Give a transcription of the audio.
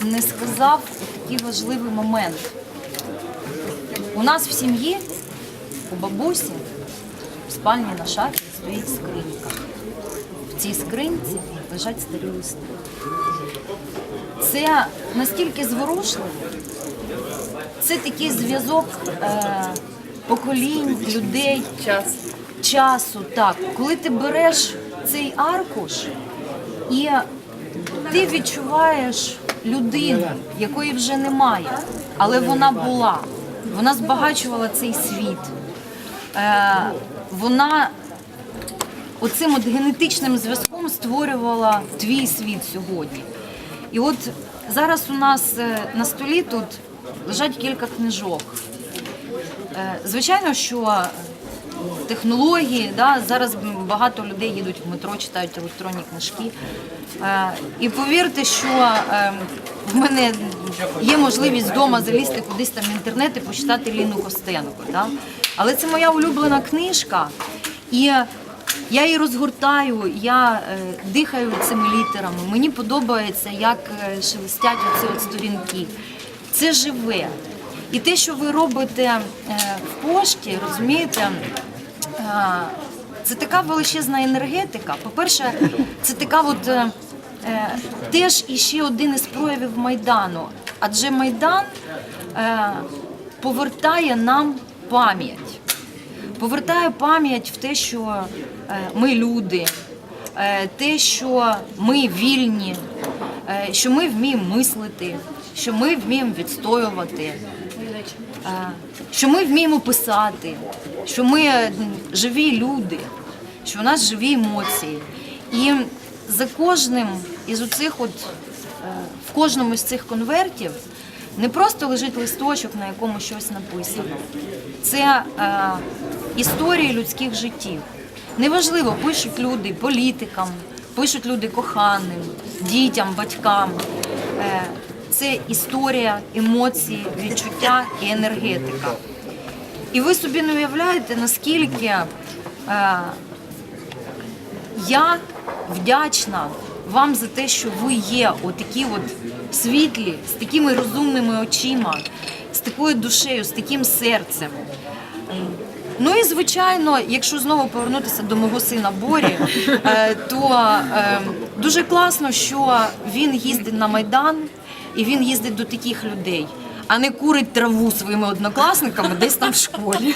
не сказав такий важливий момент. У нас в сім'ї, у бабусі, в спальні на шафі стоїть скринька. В цій скриньці лежать старі листи. Це настільки зворушливо, це такий зв'язок е, поколінь, людей, Час. часу. Так, коли ти береш цей аркуш і ти відчуваєш людину, якої вже немає, але вона була. Вона збагачувала цей світ. Е, вона оцим от генетичним зв'язком створювала твій світ сьогодні. І от зараз у нас е, на столі тут лежать кілька книжок. Е, Звичайно, що технології, да, зараз багато людей їдуть в метро, читають електронні книжки. Е, І повірте, що е, в мене є можливість вдома залізти кудись там в інтернет і почитати Ліну Костенко. Да? Але це моя улюблена книжка. І я її розгортаю, я е, дихаю цими літерами. Мені подобається, як шелестять оці от сторінки. Це живе. І те, що ви робите в пошті, розумієте, це така величезна енергетика. По-перше, це така от е, е, теж іще один із проявів Майдану. Адже Майдан е, повертає нам пам'ять повертає пам'ять в те, що е, ми люди, е, те, що ми вільні, е, що ми вміємо мислити, що ми вміємо відстоювати, е, що ми вміємо писати, що ми е, живі люди, що в нас живі емоції. І за кожним із оцих от е, в кожному з цих конвертів не просто лежить листочок, на якому щось написано. Це е, історії людських життів. Неважливо, пишуть люди політикам, пишуть люди коханим, дітям, батькам. Е, це історія, емоції, відчуття і енергетика. І ви собі не уявляєте, наскільки е, я вдячна вам за те, що ви є отакі от світлі, з такими розумними очима, з такою душею, з таким серцем. Ну і звичайно, якщо знову повернутися до мого сина Борі, е, то е, дуже класно, що він їздить на майдан і він їздить до таких людей, а не курить траву своїми однокласниками десь там в школі.